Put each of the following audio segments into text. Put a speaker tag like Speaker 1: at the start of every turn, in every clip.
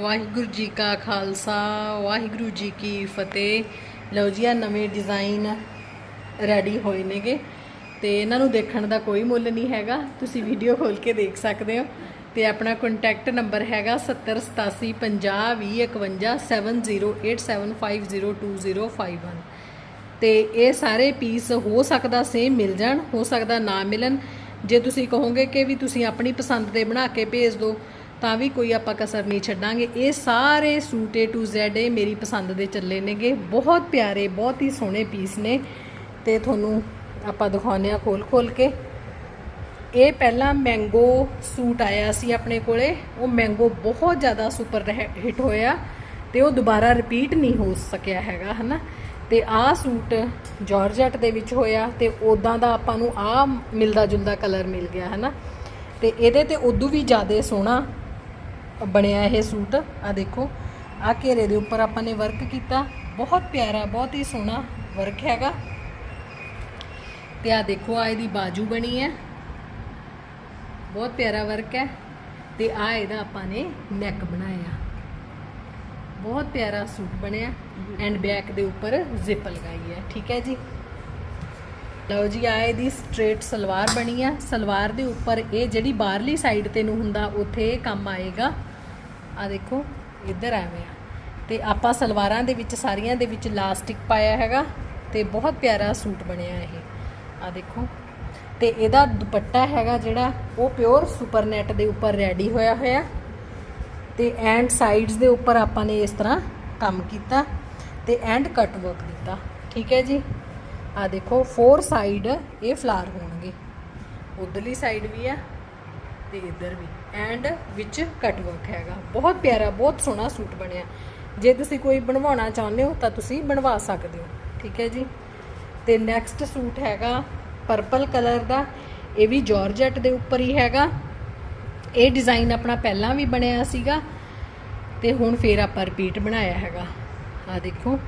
Speaker 1: ਵਾਹਿਗੁਰੂ ਜੀ ਕਾ ਖਾਲਸਾ, ਵਾਹਿਗੁਰੂ ਜੀ ਕੀ ਫਤਿਹ। ਲਓ ਜੀ ਆ ਨਵੇਂ ਡਿਜ਼ਾਈਨ ਰੈਡੀ ਹੋਏ ਨੇਗੇ। ਤੇ ਇਹਨਾਂ ਨੂੰ ਦੇਖਣ ਦਾ ਕੋਈ ਮੁੱਲ ਨਹੀਂ ਹੈਗਾ। ਤੁਸੀਂ ਵੀਡੀਓ ਖੋਲ ਕੇ ਦੇਖ ਸਕਦੇ ਹੋ। ਤੇ ਆਪਣਾ ਕੰਟੈਕਟ ਨੰਬਰ ਹੈਗਾ 7087502087502051 ਤੇ ਇਹ ਸਾਰੇ ਪੀਸ ਹੋ ਸਕਦਾ ਸੇਮ ਮਿਲ ਜਾਣ, ਹੋ ਸਕਦਾ ਨਾ ਮਿਲਣ। ਜੇ ਤੁਸੀਂ ਕਹੋਗੇ ਕਿ ਵੀ ਤੁਸੀਂ ਆਪਣੀ ਪਸੰਦ ਦੇ ਬਣਾ ਕੇ ਭੇਜ ਦਿਓ ਤਾਂ ਵੀ ਕੋਈ ਆਪਾਂ ਕਸਰ ਨਹੀਂ ਛੱਡਾਂਗੇ। ਇਹ ਸਾਰੇ ਸੂਟ A to Z ਇਹ ਮੇਰੀ ਪਸੰਦ ਦੇ ਚੱਲੇ ਨੇਗੇ। ਬਹੁਤ ਪਿਆਰੇ, ਬਹੁਤ ਹੀ ਸੋਹਣੇ ਪੀਸ ਨੇ। ਤੇ ਤੁਹਾਨੂੰ ਆਪਾਂ ਦਿਖਾਉਂਦੇ ਆ ਖੋਲ ਖੋਲ ਕੇ। ਇਹ ਪਹਿਲਾਂ ਮੈਂਗੋ ਸੂਟ ਆਇਆ ਸੀ ਆਪਣੇ ਕੋਲੇ। ਉਹ ਮੈਂਗੋ ਬਹੁਤ ਜ਼ਿਆਦਾ ਸੁਪਰ ਹਿੱਟ ਹੋਇਆ। ਤੇ ਉਹ ਦੁਬਾਰਾ ਰਿਪੀਟ ਨਹੀਂ ਹੋ ਸਕਿਆ ਹੈਗਾ, ਹਨਾ? ਤੇ ਆਹ ਸੂਟ ਜਾਰਜਟ ਦੇ ਵਿੱਚ ਹੋਇਆ ਤੇ ਉਦਾਂ ਦਾ ਆਪਾਂ ਨੂੰ ਆਹ ਮਿਲਦਾ ਜੁਲਦਾ ਕਲਰ ਮਿਲ ਗਿਆ, ਹਨਾ? ਤੇ ਇਹਦੇ ਤੇ ਉਦੋਂ ਵੀ ਜ਼ਿਆਦਾ ਸੋਹਣਾ ਬਣਿਆ ਇਹ ਸੂਟ। ਆ ਦੇਖੋ ਆ ਘੇਰੇ ਦੇ ਉੱਪਰ ਆਪਾਂ ਨੇ ਵਰਕ ਕੀਤਾ। ਬਹੁਤ ਪਿਆਰਾ, ਬਹੁਤ ਹੀ ਸੋਹਣਾ ਵਰਕ ਹੈਗਾ। ਤੇ ਆ ਦੇਖੋ ਆ ਇਹਦੀ ਬਾਜੂ ਬਣੀ ਹੈ। ਬਹੁਤ ਪਿਆਰਾ ਵਰਕ ਹੈ। ਤੇ ਆ ਇਹਦਾ ਆਪਾਂ ਨੇ ਨੈਕ ਬਣਾਇਆ। ਬਹੁਤ ਪਿਆਰਾ ਸੂਟ ਬਣਿਆ। ਐਂਡ ਬੈਕ ਦੇ ਉੱਪਰ ਜ਼ਿਪ ਲਗਾਈ ਹੈ। ਠੀਕ ਹੈ ਜੀ? ਲਓ ਜੀ ਆ ਇਹਦੀ ਸਟ੍ਰੇਟ ਸਲਵਾਰ ਬਣੀ ਆ ਸਲਵਾਰ ਦੇ ਉੱਪਰ ਇਹ ਜਿਹੜੀ ਬਾਹਰਲੀ ਸਾਈਡ ਤੇ ਨੂੰ ਹੁੰਦਾ, ਉੱਥੇ ਇਹ ਕੰਮ ਆਏਗਾ। ਆ ਦੇਖੋ, ਇੱਧਰ ਐਵੇਂ ਆ। ਤੇ ਆਪਾਂ ਸਲਵਾਰਾਂ ਦੇ ਵਿੱਚ, ਸਾਰੀਆਂ ਦੇ ਵਿੱਚ ਲਾਸਟਿਕ ਪਾਇਆ ਹੈਗਾ ਤੇ ਬਹੁਤ ਪਿਆਰਾ ਸੂਟ ਬਣਿਆ ਇਹ। ਆ ਦੇਖੋ। ਤੇ ਇਹਦਾ ਦੁਪੱਟਾ ਹੈਗਾ ਜਿਹੜਾ, ਉਹ ਪਿਓਰ ਸੁਪਰ ਨੈਟ ਦੇ ਉੱਪਰ ਰੈਡੀ ਹੋਇਆ ਹੋਇਆ। ਤੇ ਐਂਡ ਸਾਈਡਸ ਦੇ ਉੱਪਰ ਆਪਾਂ ਨੇ ਇਸ ਤਰ੍ਹਾਂ ਕੰਮ ਕੀਤਾ ਤੇ ਐਂਡ ਕੱਟ ਵਰਕ ਦਿੱਤਾ। ਠੀਕ ਹੈ ਜੀ? ਆ ਦੇਖੋ ਫੋਰ ਸਾਈਡ ਇਹ ਫਲਾਰ ਹੋਣਗੇ। ਉਧਰਲੀ ਸਾਈਡ ਵੀ ਆ। ਤੇ ਇੱਧਰ ਵੀ। ਐਂਡ ਵਿੱਚ ਕੱਟ ਵਰਕ ਹੈਗਾ। ਬਹੁਤ ਪਿਆਰਾ, ਬਹੁਤ ਸੋਹਣਾ ਸੂਟ ਬਣਿਆ। ਜੇ ਤੁਸੀਂ ਕੋਈ ਬਣਵਾਉਣਾ ਚਾਹੁੰਦੇ ਹੋ, ਤਾਂ ਤੁਸੀਂ ਬਣਵਾ ਸਕਦੇ ਹੋ। ਠੀਕ ਹੈ ਜੀ? ਤੇ ਨੈਕਸਟ ਸੂਟ ਹੈਗਾ ਪਰਪਲ ਕਲਰ ਦਾ। ਇਹ ਵੀ ਜਾਰਜਟ ਦੇ ਉੱਪਰ ਹੀ ਹੈਗਾ। ਇਹ ਡਿਜ਼ਾਈਨ ਆਪਣਾ ਪਹਿਲਾਂ ਵੀ ਬਣਿਆ ਸੀਗਾ। ਤੇ ਹੁਣ ਫੇਰ ਆਪਾਂ ਰਿਪੀਟ ਬਣਾਇਆ ਹੈਗਾ। ਆ ਦੇਖੋ।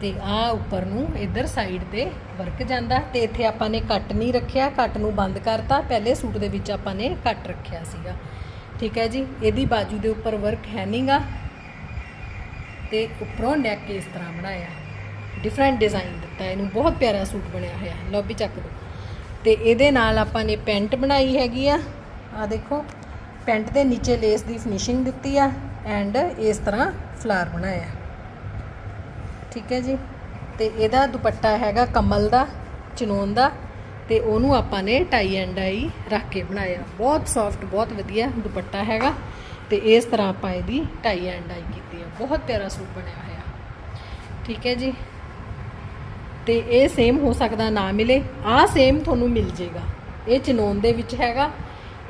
Speaker 1: ਤੇ ਆ ਉੱਪਰ ਨੂੰ ਇਧਰ ਸਾਈਡ ਤੇ ਵਰਕ ਜਾਂਦਾ ਤੇ ਇੱਥੇ ਆਪਾਂ ਨੇ ਕੱਟ ਨਹੀਂ ਰੱਖਿਆ ਕੱਟ ਨੂੰ ਬੰਦ ਕਰਤਾ। ਪਹਿਲੇ ਸੂਟ ਦੇ ਵਿੱਚ ਆਪਾਂ ਨੇ ਕੱਟ ਰੱਖਿਆ ਸੀਗਾ। ਠੀਕ ਹੈ ਜੀ, ਇਹਦੀ ਬਾਜੂ ਦੇ ਉੱਪਰ ਵਰਕ ਹੈ ਨਹੀਂਗਾ ਤੇ ਉੱਪਰੋਂ ਨੈਕ ਇਸ ਤਰ੍ਹਾਂ ਬਣਾਇਆ। ਡਿਫਰੈਂਟ ਡਿਜ਼ਾਈਨ ਦਿੱਤਾ ਇਹਨੂੰ, ਬਹੁਤ ਪਿਆਰਾ ਸੂਟ ਬਣਿਆ ਹੋਇਆ। ਲਓ ਵੀ ਚੱਕ ਦੋ ਤੇ ਇਹਦੇ ਨਾਲ ਆਪਾਂ ਨੇ ਪੈਂਟ ਬਣਾਈ ਹੈਗੀ ਆ। ਆ ਦੇਖੋ, ਪੈਂਟ ਦੇ ਨੀਚੇ ਲੇਸ ਦੀ ਫਿਨਿਸ਼ਿੰਗ ਦਿੱਤੀ ਆ। ਐਂਡ ਇਸ ਤਰ੍ਹਾਂ ਫਲਾਰ ਬਣਾਇਆ। ਠੀਕ ਹੈ ਜੀ? ਤੇ ਇਹਦਾ ਦੁਪੱਟਾ ਹੈਗਾ ਕਮਲ ਦਾ, ਚਨੋਨ ਦਾ, ਤੇ ਉਹਨੂੰ ਆਪਾਂ ਨੇ ਟਾਈ ਐਂਡ ਡਾਈ ਰੱਖ ਕੇ ਬਣਾਇਆ। ਬਹੁਤ ਸੌਫਟ ਬਹੁਤ ਵਧੀਆ ਦੁਪੱਟਾ ਹੈਗਾ। ਤੇ ਇਸ ਤਰ੍ਹਾਂ ਆਪਾਂ ਇਹਦੀ ਟਾਈ ਐਂਡ ਡਾਈ ਕੀਤੀ ਆ। ਬਹੁਤ ਪਿਆਰਾ ਸੂਟ ਬਣਿਆ ਹੋਇਆ। ਠੀਕ ਹੈ ਜੀ? ਤੇ ਇਹ ਸੇਮ ਹੋ ਸਕਦਾ, ਨਾ ਮਿਲੇ। ਆ ਸੇਮ ਤੁਹਾਨੂੰ ਮਿਲ ਜੇਗਾ। ਇਹ ਚਨੋਨ ਦੇ ਵਿੱਚ ਹੈਗਾ।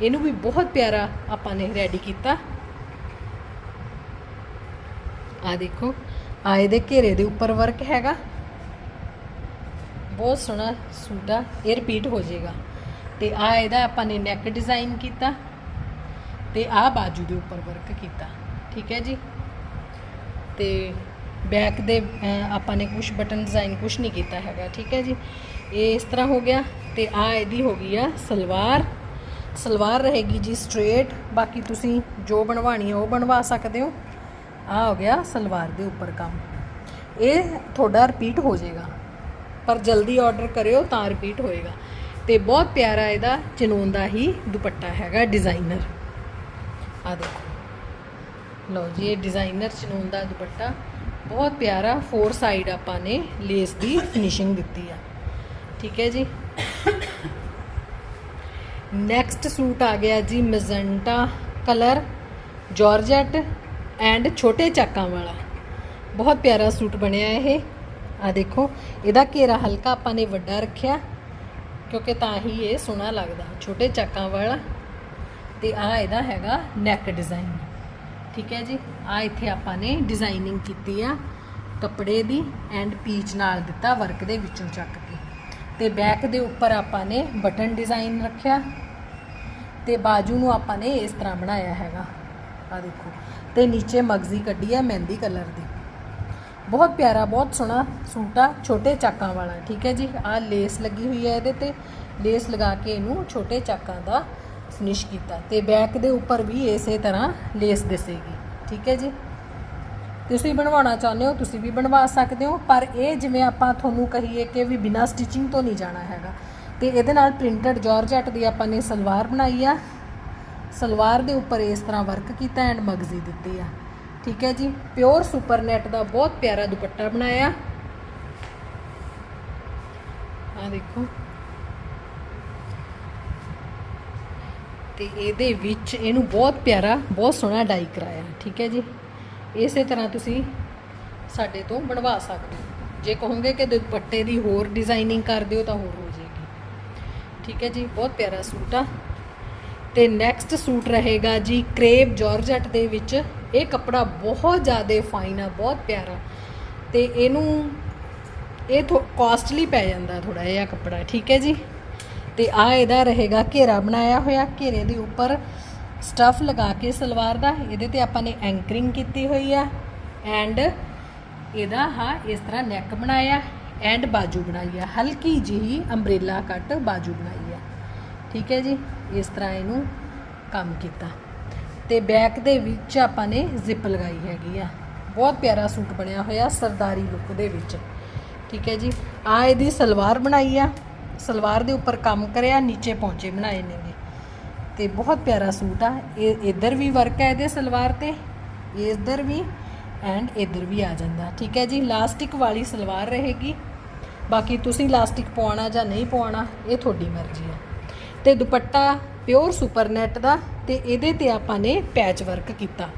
Speaker 1: ਇਹਨੂੰ ਵੀ ਬਹੁਤ ਪਿਆਰਾ ਆਪਾਂ ਨੇ ਰੈਡੀ ਕੀਤਾ। ਆ ਦੇਖੋ। ਆ ਇਹਦੇ ਘੇਰੇ ਦੇ ਉੱਪਰ ਵਰਕ ਹੈਗਾ। ਬਹੁਤ ਸੋਹਣਾ ਸੂਟ ਆ, ਇਹ ਰਿਪੀਟ ਹੋ ਜਾਏਗਾ। ਤੇ ਆ ਇਹਦਾ ਆਪਾਂ ਨੇ ਨੈਕ ਡਿਜ਼ਾਈਨ ਕੀਤਾ ਤੇ ਆ ਬਾਜੂ ਦੇ ਉੱਪਰ ਵਰਕ ਕੀਤਾ, ਠੀਕ ਹੈ ਜੀ? ਤੇ ਬੈਕ ਦੇ ਆਪਾਂ ਨੇ ਕੁਝ ਬਟਨ ਡਿਜ਼ਾਈਨ ਕੁਝ ਨਹੀਂ ਕੀਤਾ ਹੈਗਾ, ਠੀਕ ਹੈ ਜੀ? ਇਹ ਇਸ ਤਰ੍ਹਾਂ ਹੋ ਗਿਆ ਤੇ ਆ ਇਹਦੀ ਹੋ ਗਈ ਆ ਸਲਵਾਰ। ਸਲਵਾਰ ਰਹੇਗੀ ਜੀ ਸਟ੍ਰੇਟ ਬਾਕੀ ਤੁਸੀਂ ਜੋ ਬਣਵਾਣੀ ਹੈ ਉਹ ਬਣਵਾ ਸਕਦੇ ਹੋ। ਆ ਹੋ ਗਿਆ ਸਲਵਾਰ ਦੇ ਉੱਪਰ ਕੰਮ। ਇਹ ਤੁਹਾਡਾ ਰਿਪੀਟ ਹੋ ਜਾਏਗਾ। ਪਰ ਜਲਦੀ ਆਰਡਰ ਕਰਿਓ ਤਾਂ ਰਿਪੀਟ ਹੋਏਗਾ। ਤੇ ਬਹੁਤ ਪਿਆਰਾ ਇਹਦਾ ਚਨੂਨ ਦਾ ਹੀ ਦੁਪੱਟਾ ਹੈਗਾ ਡਿਜ਼ਾਈਨਰ ਆ ਦੇਖੋ। ਲਓ ਜੀ, ਇਹ ਡਿਜ਼ਾਈਨਰ ਚਨੂਨ ਦਾ ਦੁਪੱਟਾ। ਬਹੁਤ ਪਿਆਰਾ ਫੋਰ ਸਾਈਡ ਆਪਾਂ ਨੇ ਲੇਸ ਦੀ ਫਿਨਿਸ਼ਿੰਗ ਦਿੱਤੀ ਆ। ਠੀਕ ਹੈ ਜੀ। ਨੈਕਸਟ ਸੂਟ ਆ ਗਿਆ ਜੀ ਮੈਜੈਂਟਾ ਕਲਰ ਜਾਰਜਟ ਐਂਡ ਛੋਟੇ ਚਾਕਾਂ ਵਾਲਾ। ਬਹੁਤ ਪਿਆਰਾ ਸੂਟ ਬਣਿਆ ਇਹ। ਆ ਦੇਖੋ, ਇਹਦਾ ਘੇਰਾ ਹਲਕਾ ਆਪਾਂ ਨੇ ਵੱਡਾ ਰੱਖਿਆ, ਕਿਉਂਕਿ ਤਾਂ ਹੀ ਇਹ ਸੋਹਣਾ ਲੱਗਦਾ, ਛੋਟੇ ਚਾਕਾਂ ਵਾਲਾ। ਤੇ ਆ ਇਹਦਾ ਹੈਗਾ ਨੈਕ ਡਿਜ਼ਾਈਨ ਠੀਕ ਹੈ ਜੀ? ਆ ਇੱਥੇ ਆਪਾਂ ਨੇ ਡਿਜ਼ਾਈਨਿੰਗ ਕੀਤੀ ਆ ਕੱਪੜੇ ਦੀ ਐਂਡ ਪੀਚ ਨਾਲ ਦਿੱਤਾ ਵਰਕ ਦੇ ਵਿੱਚੋਂ ਚੱਕ ਕੇ। ਤੇ ਬੈਕ ਦੇ ਉੱਪਰ ਆਪਾਂ ਨੇ ਬਟਨ ਡਿਜ਼ਾਈਨ ਰੱਖਿਆ। ਤੇ ਬਾਜੂ ਨੂੰ ਆਪਾਂ ਨੇ ਇਸ ਤਰ੍ਹਾਂ ਬਣਾਇਆ ਹੈਗਾ। ਆ ਦੇਖੋ ਤੇ ਨੀਚੇ ਮਗਜ਼ੀ ਕੱਢੀ ਆ ਮਹਿੰਦੀ ਕਲਰ ਦੀ। ਬਹੁਤ ਪਿਆਰਾ, ਬਹੁਤ ਸੋਹਣਾ ਸੂਟ ਆ ਛੋਟੇ ਚਾਕਾਂ ਵਾਲਾ, ਠੀਕ ਹੈ ਜੀ? ਆ ਲੇਸ ਲੱਗੀ ਹੋਈ ਹੈ ਇਹਦੇ ਤੇ। ਲੇਸ ਲਗਾ ਕੇ ਇਹਨੂੰ ਛੋਟੇ ਚਾਕਾਂ ਦਾ ਫਿਨਿਸ਼ ਕੀਤਾ ਤੇ ਬੈਕ ਦੇ ਉੱਪਰ ਵੀ ਇਸੇ ਤਰ੍ਹਾਂ ਲੇਸ ਦਿਸੇਗੀ, ਠੀਕ ਹੈ ਜੀ? ਤੁਸੀਂ ਬਣਵਾਉਣਾ ਚਾਹੁੰਦੇ ਹੋ, ਤੁਸੀਂ ਵੀ ਬਣਵਾ ਸਕਦੇ ਹੋ, ਪਰ ਇਹ ਜਿਵੇਂ ਆਪਾਂ ਤੁਹਾਨੂੰ ਕਹੀਏ ਕਿ ਵੀ ਬਿਨਾ ਸਟਿਚਿੰਗ ਤੋਂ ਨਹੀਂ ਜਾਣਾ ਹੈਗਾ। ਤੇ ਇਹਦੇ ਨਾਲ ਪ੍ਰਿੰਟਡ ਜਾਰਜਟ ਦੀ ਆਪਾਂ ਨੇ ਸਲਵਾਰ ਬਣਾਈ ਆ। ਸਲਵਾਰ ਦੇ ਉੱਪਰ ਇਸ ਤਰ੍ਹਾਂ ਵਰਕ ਕੀਤਾ ਐਂਡ ਮਗਜ਼ੀ ਦਿੱਤੀ ਆ। ਠੀਕ ਹੈ ਜੀ? ਪਿਓਰ ਸੁਪਰ ਨੈਟ ਦਾ ਬਹੁਤ ਪਿਆਰਾ ਦੁਪੱਟਾ ਬਣਾਇਆ। ਆ ਦੇਖੋ। ਤੇ ਇਹਦੇ ਵਿੱਚ ਇਹਨੂੰ ਬਹੁਤ ਪਿਆਰਾ, ਬਹੁਤ ਸੋਹਣਾ ਡਾਈ ਕਰਾਇਆ। ਠੀਕ ਹੈ ਜੀ? ਇਸੇ ਤਰ੍ਹਾਂ ਤੁਸੀਂ ਸਾਡੇ ਤੋਂ ਬਣਵਾ ਸਕਦੇ ਹੋ। ਜੇ ਕਹੋਗੇ ਕਿ ਦੁਪੱਟੇ ਦੀ ਹੋਰ ਡਿਜ਼ਾਈਨਿੰਗ ਕਰ ਦਿਓ ਤਾਂ ਹੋਰ ਹੋ ਜਾਏਗੀ। ਠੀਕ ਹੈ ਜੀ? ਬਹੁਤ ਪਿਆਰਾ ਸੂਟ ਆ। ਤੇ ਨੈਕਸਟ ਸੂਟ ਰਹੇਗਾ ਜੀ ਕ੍ਰੇਪ ਜਾਰਜਟ ਦੇ ਵਿੱਚ। ਇਹ ਕੱਪੜਾ ਬਹੁਤ ਜ਼ਿਆਦਾ ਫਾਈਨ ਆ, ਬਹੁਤ ਪਿਆਰਾ। ਤੇ ਇਹਨੂੰ, ਇਹ ਥੋ ਕਾਸਟਲੀ ਪੈ ਜਾਂਦਾ ਥੋੜਾ ਜਿਹਾ ਕੱਪੜਾ, ਠੀਕ ਹੈ ਜੀ? ਤੇ ਆ ਇਹਦਾ ਰਹੇਗਾ ਘੇਰਾ ਬਣਾਇਆ ਹੋਇਆ, ਘੇਰੇ ਦੇ ਉੱਪਰ ਸਟਫ ਲਗਾ ਕੇ ਸਲਵਾਰ ਦਾ। ਇਹਦੇ ਤੇ ਆਪਾਂ ਨੇ ਐਂਕਰਿੰਗ ਕੀਤੀ ਹੋਈ ਆ। ਐਂਡ ਇਹਦਾ ਹਾਂ, ਇਸ ਤਰ੍ਹਾਂ ਨੈਕ ਬਣਾਇਆ। ਐਂਡ ਬਾਜੂ ਬਣਾਈ ਆ। ਹਲਕੀ ਜਿਹੀ ਅੰਬ੍ਰੇਲਾ ਕੱਟ ਬਾਜੂ ਬਣਾਈ ਆ। ਠੀਕ ਹੈ ਜੀ? ਇਸ ਤਰ੍ਹਾਂ ਇਹਨੂੰ ਕੰਮ ਕੀਤਾ। ਤੇ ਬੈਕ ਦੇ ਵਿੱਚ ਆਪਾਂ ਨੇ ਜ਼ਿਪ ਲਗਾਈ ਹੈਗੀ ਆ। ਬਹੁਤ ਪਿਆਰਾ ਸੂਟ ਬਣਿਆ ਹੋਇਆ ਸਰਦਾਰੀ ਲੁੱਕ ਦੇ ਵਿੱਚ। ਠੀਕ ਹੈ ਜੀ? ਆ ਇਹਦੀ ਸਲਵਾਰ ਬਣਾਈ ਆ। ਸਲਵਾਰ ਦੇ ਉੱਪਰ ਕੰਮ ਕਰਿਆ, ਨੀਚੇ ਪੌਂਚੇ ਬਣਾਏ ਨੇ ਤੇ ਬਹੁਤ ਪਿਆਰਾ ਸੂਟ ਆ। ਇਹ ਇੱਧਰ ਵੀ ਵਰਕ ਹੈ ਇਹਦੇ ਸਲਵਾਰ ਤੇ, ਇੱਧਰ ਵੀ ਐਂਡ ਇੱਧਰ ਵੀ ਆ ਜਾਂਦਾ। ਠੀਕ ਹੈ ਜੀ? ਲਾਸਟਿਕ ਵਾਲੀ ਸਲਵਾਰ ਰਹੇਗੀ। ਬਾਕੀ ਤੁਸੀਂ ਲਾਸਟਿਕ ਪਵਾਉਣਾ ਜਾਂ ਨਹੀਂ ਪਵਾਉਣਾ, ਇਹ ਤੁਹਾਡੀ ਮਰਜ਼ੀ ਆ। ਤੇ ਦੁਪੱਟਾ ਪਿਓਰ ਸੁਪਰ ਨੈਟ ਦਾ ਤੇ ਇਹਦੇ ਤੇ ਆਪਾਂ ਨੇ ਪੈਚ ਵਰਕ ਕੀਤਾ।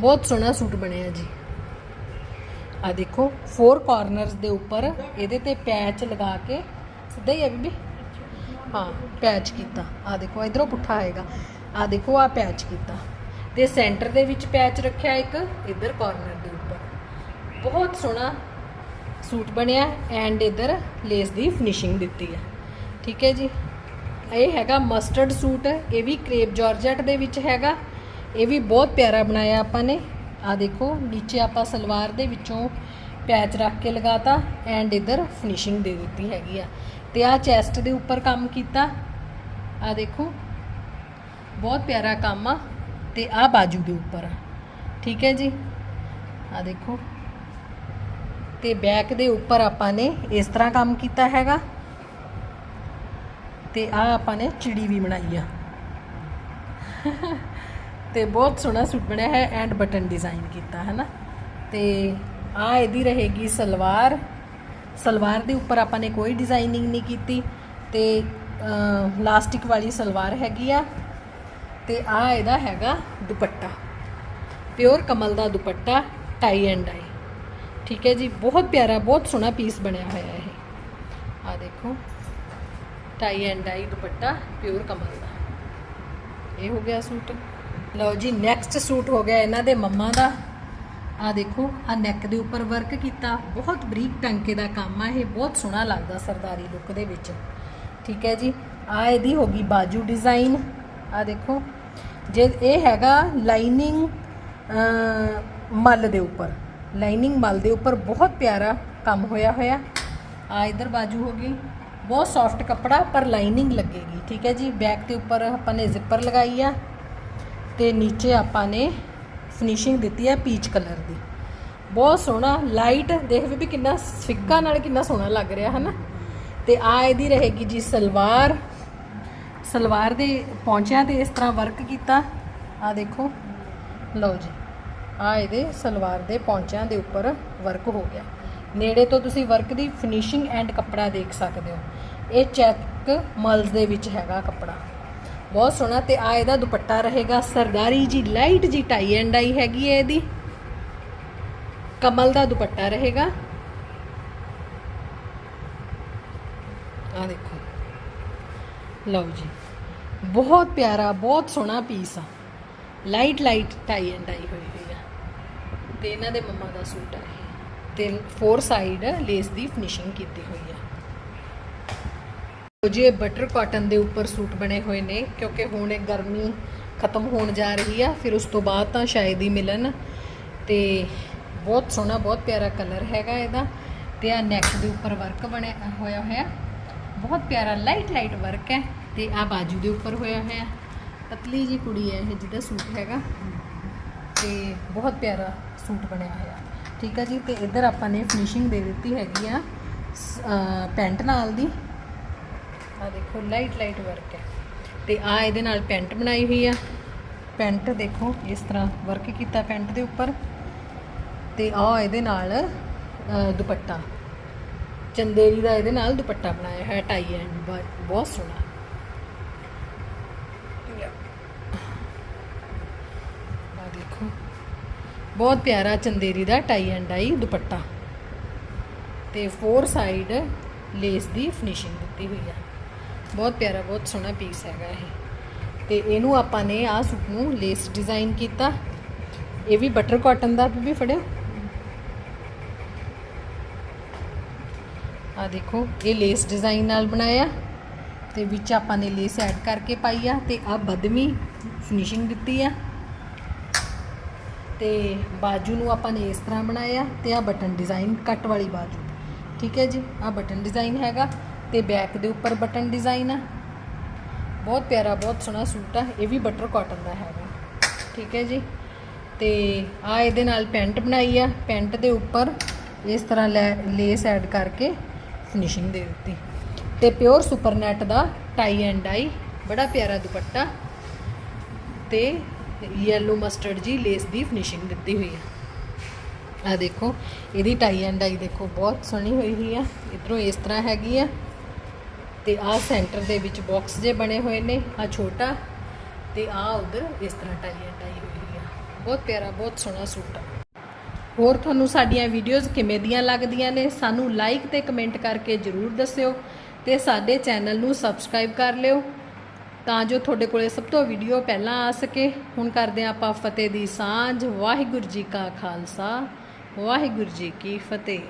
Speaker 1: ਬਹੁਤ ਸੋਹਣਾ ਸੂਟ ਬਣਿਆ ਜੀ। ਆ ਦੇਖੋ ਫੋਰ ਕਾਰਨਰਸ ਦੇ ਉੱਪਰ ਇਹਦੇ ਤੇ ਪੈਚ ਲਗਾ ਕੇ, ਸਿੱਧਾ ਹੀ ਹੈ ਬੀਬੀ? ਹਾਂ ਪੈਚ ਕੀਤਾ। ਆ ਦੇਖੋ, ਇਧਰੋਂ ਪੁੱਠਾ ਆਏਗਾ। ਆ ਦੇਖੋ ਆ ਪੈਚ ਕੀਤਾ। ਤੇ ਸੈਂਟਰ ਦੇ ਵਿੱਚ ਪੈਚ ਰੱਖਿਆ ਇੱਕ, ਇਧਰ ਕਾਰਨਰ ਦੇ ਉੱਪਰ। ਬਹੁਤ ਸੋਹਣਾ ਸੂਟ ਬਣਿਆ ਐਂਡ ਇਧਰ ਲੇਸ ਦੀ ਫਿਨਿਸ਼ਿੰਗ ਦਿੱਤੀ ਹੈ ਠੀਕ ਹੈ ਜੀ। ਇਹ ਹੈਗਾ ਮਸਟਰਡ ਸੂਟ, ਇਹ ਵੀ ਕ੍ਰੇਪ ਜਾਰਜਟ ਦੇ ਵਿੱਚ ਹੈਗਾ। ਇਹ ਵੀ ਬਹੁਤ ਪਿਆਰਾ ਬਣਾਇਆ ਆਪਾਂ ਨੇ। ਆ ਦੇਖੋ, ਨੀਚੇ ਆਪਾਂ ਸਲਵਾਰ ਦੇ ਵਿੱਚੋਂ ਪੈਚ ਰੱਖ ਕੇ ਲਗਾਤਾ ਐਂਡ ਇਧਰ ਫਿਨਿਸ਼ਿੰਗ ਦੇ ਦਿੱਤੀ ਹੈਗੀ ਆ। ਤੇ ਆ ਚੈਸਟ ਦੇ ਉੱਪਰ ਕੰਮ ਕੀਤਾ। ਆ ਦੇਖੋ, ਬਹੁਤ ਪਿਆਰਾ ਕੰਮ ਆ। ਤੇ ਆ ਬਾਜੂ ਦੇ ਉੱਪਰ ਠੀਕ ਹੈ ਜੀ। ਆ ਦੇਖੋ। ਤੇ ਬੈਕ ਦੇ ਉੱਪਰ ਆਪਾਂ ਨੇ ਇਸ ਤਰ੍ਹਾਂ ਕੰਮ ਕੀਤਾ ਹੈਗਾ। ਤੇ ਆ ਆਪਾਂ ਨੇ ਚਿੜੀ ਵੀ ਬਣਾਈ ਆ। ਤੇ ਬਹੁਤ ਸੋਹਣਾ ਸੂਟ ਬਣਿਆ ਹੈ, ਐਂਡ ਬਟਨ ਡਿਜ਼ਾਈਨ ਕੀਤਾ ਹੈ ਨਾ ਤੇ ਆ ਇਹਦੀ ਰਹੇਗੀ ਸਲਵਾਰ। ਸਲਵਾਰ ਦੇ ਉੱਪਰ ਆਪਾਂ ਨੇ ਕੋਈ ਡਿਜ਼ਾਈਨਿੰਗ ਨਹੀਂ ਕੀਤੀ ਤੇ ਲਾਸਟਿਕ ਵਾਲੀ ਸਲਵਾਰ ਹੈਗੀ ਆ। ਤੇ ਆ ਇਹਦਾ ਹੈਗਾ ਦੁਪੱਟਾ। ਪਿਓਰ ਕਮਲ ਦਾ ਦੁਪੱਟਾ ਟਾਈ ਐਂਡ ਡਾਈ ਠੀਕ ਹੈ ਜੀ? ਬਹੁਤ ਪਿਆਰਾ, ਬਹੁਤ ਸੋਹਣਾ ਪੀਸ ਬਣਿਆ ਹੋਇਆ ਇਹ। ਆ ਦੇਖੋ। Tie and dye dupatta, pure ਕਮਲ ਦਾ। ਇਹ ਹੋ ਗਿਆ ਸੂਟ। ਲਓ ਜੀ ਨੈਕਸਟ ਸੂਟ ਹੋ ਗਿਆ ਇਹਨਾਂ ਦੇ ਮੰਮਾ ਦਾ। ਆ ਦੇਖੋ ਆ ਨੈਕ ਦੇ ਉੱਪਰ ਵਰਕ ਕੀਤਾ। ਬਹੁਤ ਬਰੀਕ ਟਾਂਕੇ ਦਾ ਕੰਮ ਆ ਇਹ, ਬਹੁਤ ਸੋਹਣਾ ਲੱਗਦਾ ਸਰਦਾਰੀ ਲੁੱਕ ਦੇ ਵਿੱਚ। ਠੀਕ ਹੈ ਜੀ ਆ ਇਹਦੀ ਹੋ ਗਈ ਬਾਜੂ ਡਿਜ਼ਾਈਨ ਆ ਦੇਖੋ, ਜੇ ਇਹ ਹੈਗਾ ਲਾਈਨਿੰਗ ਮੱਲ ਦੇ ਉੱਪਰ। ਲਾਈਨਿੰਗ ਮੱਲ ਦੇ ਉੱਪਰ ਬਹੁਤ ਪਿਆਰਾ ਕੰਮ ਹੋਇਆ ਹੋਇਆ। ਆ ਇਧਰ ਬਾਜੂ ਹੋ ਗਈ। ਬਹੁਤ ਸੌਫਟ ਕੱਪੜਾ, ਪਰ ਲਾਈਨਿੰਗ ਲੱਗੇਗੀ, ਠੀਕ ਹੈ ਜੀ? ਬੈਕ ਦੇ ਉੱਪਰ ਆਪਾਂ ਨੇ ਜ਼ਿਪਰ ਲਗਾਈ ਆ ਤੇ ਨੀਚੇ ਆਪਾਂ ਨੇ ਫਿਨਿਸ਼ਿੰਗ ਦਿੱਤੀ ਹੈ ਪੀਚ ਕਲਰ ਦੀ। ਬਹੁਤ ਸੋਹਣਾ ਲਾਈਟ ਦੇਖ ਵੀ ਕਿੰਨਾ ਫਿੱਕਾ ਨਾਲ ਕਿੰਨਾ ਸੋਹਣਾ ਲੱਗ ਰਿਹਾ ਹੈ ਨਾ ਤੇ ਆ ਇਹਦੀ ਰਹੇਗੀ ਜੀ ਸਲਵਾਰ। ਸਲਵਾਰ ਦੇ ਪੌਂਚਿਆਂ ਤੇ ਇਸ ਤਰ੍ਹਾਂ ਵਰਕ ਕੀਤਾ। ਆ ਦੇਖੋ, ਲਓ ਜੀ ਆ ਇਹਦੇ ਸਲਵਾਰ ਦੇ ਪੌਂਚਿਆਂ ਦੇ ਉੱਪਰ ਵਰਕ ਹੋ ਗਿਆ। ਨੇੜੇ ਤੋਂ ਤੁਸੀਂ ਵਰਕ ਦੀ ਫਿਨਿਸ਼ਿੰਗ ਐਂਡ ਕੱਪੜਾ ਦੇਖ ਸਕਦੇ ਹੋ। ਇਹ ਚੈੱਕ ਮਲਜ਼ ਦੇ ਵਿੱਚ ਹੈਗਾ ਕੱਪੜਾ। ਬਹੁਤ ਸੋਹਣਾ ਤੇ ਆ ਇਹਦਾ ਦੁਪੱਟਾ ਰਹੇਗਾ। ਸਰਦਾਰੀ ਜੀ ਲਾਈਟ ਜੀ ਟਾਈ ਐਂਡ ਆਈ ਹੈਗੀ ਹੈ ਇਹਦੀ। ਕਮਲ ਦਾ ਦੁਪੱਟਾ ਰਹੇਗਾ। ਆ ਦੇਖੋ। ਲਓ ਜੀ। ਬਹੁਤ ਪਿਆਰਾ, ਬਹੁਤ ਸੋਹਣਾ ਪੀਸ ਆ। ਲਾਈਟ ਲਾਈਟ ਟਾਈ ਐਂਡ ਆਈ ਹੋਈ ਹੋਈ ਆ। ਤੇ ਇਹਨਾਂ ਦੇ ਮੰਮਾ ਦਾ ਸੂਟ ਆ ਤੇ ਫੋਰ ਸਾਈਡ ਲੇਸ ਦੀ ਫਿਨਿਸ਼ਿੰਗ ਕੀਤੀ ਹੋਈ ਆ ਜੀ, ਇਹ ਬਟਰ ਕਾਟਨ ਦੇ ਉੱਪਰ ਸੂਟ ਬਣੇ ਹੋਏ ਨੇ, ਕਿਉਂਕਿ ਹੁਣ ਇਹ ਗਰਮੀ ਖਤਮ ਹੋਣ ਜਾ ਰਹੀ ਆ, ਫਿਰ ਉਸ ਤੋਂ ਬਾਅਦ ਤਾਂ ਸ਼ਾਇਦ ਹੀ ਮਿਲਣ। ਤੇ ਬਹੁਤ ਸੋਹਣਾ, ਬਹੁਤ ਪਿਆਰਾ ਕਲਰ ਹੈਗਾ ਇਹਦਾ। ਤੇ ਆ ਨੈਕ ਦੇ ਉੱਪਰ ਵਰਕ ਬਣਿਆ ਹੋਇਆ ਹੋਇਆ। ਬਹੁਤ ਪਿਆਰਾ ਲਾਈਟ ਲਾਈਟ ਵਰਕ ਹੈ। ਤੇ ਆ ਬਾਜੂ ਦੇ ਉੱਪਰ ਹੋਇਆ ਹੋਇਆ। ਪਤਲੀ ਜੀ ਕੁੜੀ ਹੈ ਇਹ ਜਿਹਦਾ ਸੂਟ ਹੈਗਾ। ਤੇ ਬਹੁਤ ਪਿਆਰਾ ਸੂਟ ਬਣਿਆ ਹੋਇਆ। ਠੀਕ ਹੈ ਜੀ, ਤੇ ਇੱਧਰ ਆਪਾਂ ਨੇ ਫਿਨਿਸ਼ਿੰਗ ਦੇ ਦਿੱਤੀ ਹੈਗੀ ਆ, ਸ- ਪੈਂਟ ਨਾਲ ਦੀ। ਆ ਦੇਖੋ ਲਾਈਟ ਲਾਈਟ ਵਰਕ ਹੈ। ਤੇ ਆ ਇਹਦੇ ਨਾਲ ਪੈਂਟ ਬਣਾਈ ਹੋਈ ਆ। ਪੈਂਟ ਦੇਖੋ, ਇਸ ਤਰ੍ਹਾਂ ਵਰਕ ਕੀਤਾ ਪੈਂਟ ਦੇ ਉੱਪਰ। ਤੇ ਆ ਇਹਦੇ ਨਾਲ ਦੁਪੱਟਾ। ਚੰਦੇਰੀ ਦਾ ਇਹਦੇ ਨਾਲ ਦੁਪੱਟਾ ਬਣਾਇਆ ਹੈ ਟਾਈ ਐਂਡ ਬਹੁਤ ਸੋਹਣਾ ਆ ਦੇਖੋ ਬਹੁਤ ਪਿਆਰਾ ਚੰਦੇਰੀ ਦਾ ਟਾਈ ਐਂਡ ਡਾਈ ਦੁਪੱਟਾ। ਤੇ ਫੋਰ ਸਾਈਡ ਲੇਸ ਦੀ ਫਿਨਿਸ਼ਿੰਗ ਦਿੱਤੀ ਹੋਈ ਆ। ਬਹੁਤ ਪਿਆਰਾ, ਬਹੁਤ ਸੋਹਣਾ ਪੀਸ ਹੈਗਾ ਇਹ। ਤੇ ਇਹਨੂੰ ਆਪਾਂ ਨੇ ਆਹ ਸੂਟ ਨੂੰ ਲੇਸ ਡਿਜ਼ਾਈਨ ਕੀਤਾ। ਇਹ ਵੀ ਬਟਰ ਕਾਟਨ ਦਾ ਵੀ ਫੜਿਓ ਆ ਦੇਖੋ, ਇਹ ਲੇਸ ਡਿਜ਼ਾਈਨ ਨਾਲ ਬਣਾਇਆ। ਤੇ ਵਿੱਚ ਆਪਾਂ ਨੇ ਲੇਸ ਐਡ ਕਰਕੇ ਪਾਈ ਆ। ਤੇ ਆ ਬਦਮੀ ਫਿਨਿਸ਼ਿੰਗ ਦਿੱਤੀ ਆ। ਤੇ ਬਾਜੂ ਨੂੰ ਆਪਾਂ ਨੇ ਇਸ ਤਰ੍ਹਾਂ ਬਣਾਇਆ ਤੇ ਆ ਬਟਨ ਡਿਜ਼ਾਈਨ ਕੱਟ ਵਾਲੀ ਬਾਜੂ। ਠੀਕ ਹੈ ਜੀ? ਆ ਬਟਨ ਡਿਜ਼ਾਈਨ ਹੈਗਾ ਤੇ ਬੈਕ ਦੇ ਉੱਪਰ ਬਟਨ ਡਿਜ਼ਾਈਨ ਆ। ਬਹੁਤ ਪਿਆਰਾ, ਬਹੁਤ ਸੋਹਣਾ ਸੂਟ ਆ। ਇਹ ਵੀ ਬਟਰ ਕਾਟਨ ਦਾ ਹੈਗਾ। ਠੀਕ ਹੈ ਜੀ? ਤੇ ਆ ਇਹਦੇ ਨਾਲ ਪੈਂਟ ਬਣਾਈ ਆ। ਪੈਂਟ ਦੇ ਉੱਪਰ ਇਸ ਤਰ੍ਹਾਂ ਲੇਸ ਐਡ ਕਰਕੇ ਫਿਨਿਸ਼ਿੰਗ ਦੇ ਦਿੱਤੀ। ਤੇ ਪਿਓਰ ਸੁਪਰ ਨੈਟ ਦਾ ਟਾਈ ਐਂਡ ਡਾਈ ਬੜਾ ਪਿਆਰਾ ਦੁਪੱਟਾ। ਤੇ ਯੈਲੋ ਮਸਟਰਡ ਜੀ ਲੇਸ ਦੀ ਫਿਨਿਸ਼ਿੰਗ ਦਿੱਤੀ ਹੋਈ ਆ। ਆ ਦੇਖੋ, ਇਹਦੀ ਟਾਈ ਐਂਡ ਡਾਈ ਦੇਖੋ, ਬਹੁਤ ਸੋਹਣੀ ਹੋਈ ਹੋਈ ਆ। ਇਧਰੋਂ ਇਸ ਤਰ੍ਹਾਂ ਹੈਗੀ ਆ। ਤੇ ਆ ਸੈਂਟਰ ਦੇ ਵਿੱਚ ਬਾਕਸ ਜੇ ਬਣੇ ਹੋਏ ਨੇ ਆ ਛੋਟਾ। ਤੇ ਆ ਉਧਰ ਇਸ ਤਰ੍ਹਾਂ ਟਾਈ ਐਂਡ ਡਾਈ ਹੋਈ ਹੋਈ ਆ। ਬਹੁਤ ਪਿਆਰਾ, ਬਹੁਤ ਸੋਹਣਾ ਸੂਟ ਆ। ਹੋਰ ਤੁਹਾਨੂੰ ਸਾਡੀਆਂ ਵੀਡੀਓਜ਼ ਕਿਵੇਂ ਦੀਆਂ ਲੱਗਦੀਆਂ ਨੇ, ਸਾਨੂੰ ਲਾਈਕ ਤੇ ਕਮੈਂਟ ਕਰਕੇ ਜਰੂਰ ਦੱਸਿਓ। ਤੇ ਸਾਡੇ ਚੈਨਲ ਨੂੰ ਸਬਸਕ੍ਰਾਈਬ ਕਰ ਲਿਓ। ਤਾਂ ਜੋ ਤੁਹਾਡੇ ਕੋਲੇ ਸਭ ਤੋਂ ਵੀਡੀਓ ਪਹਿਲਾਂ ਆ ਸਕੇ। ਹੁਣ ਕਰਦੇ ਹਾਂ ਆਪਾਂ ਫਤਿਹ ਦੀ ਸਾਂਝ। ਵਾਹਿਗੁਰੂ ਜੀ ਕਾ ਖਾਲਸਾ, ਵਾਹਿਗੁਰੂ ਜੀ ਕੀ ਫਤਿਹ।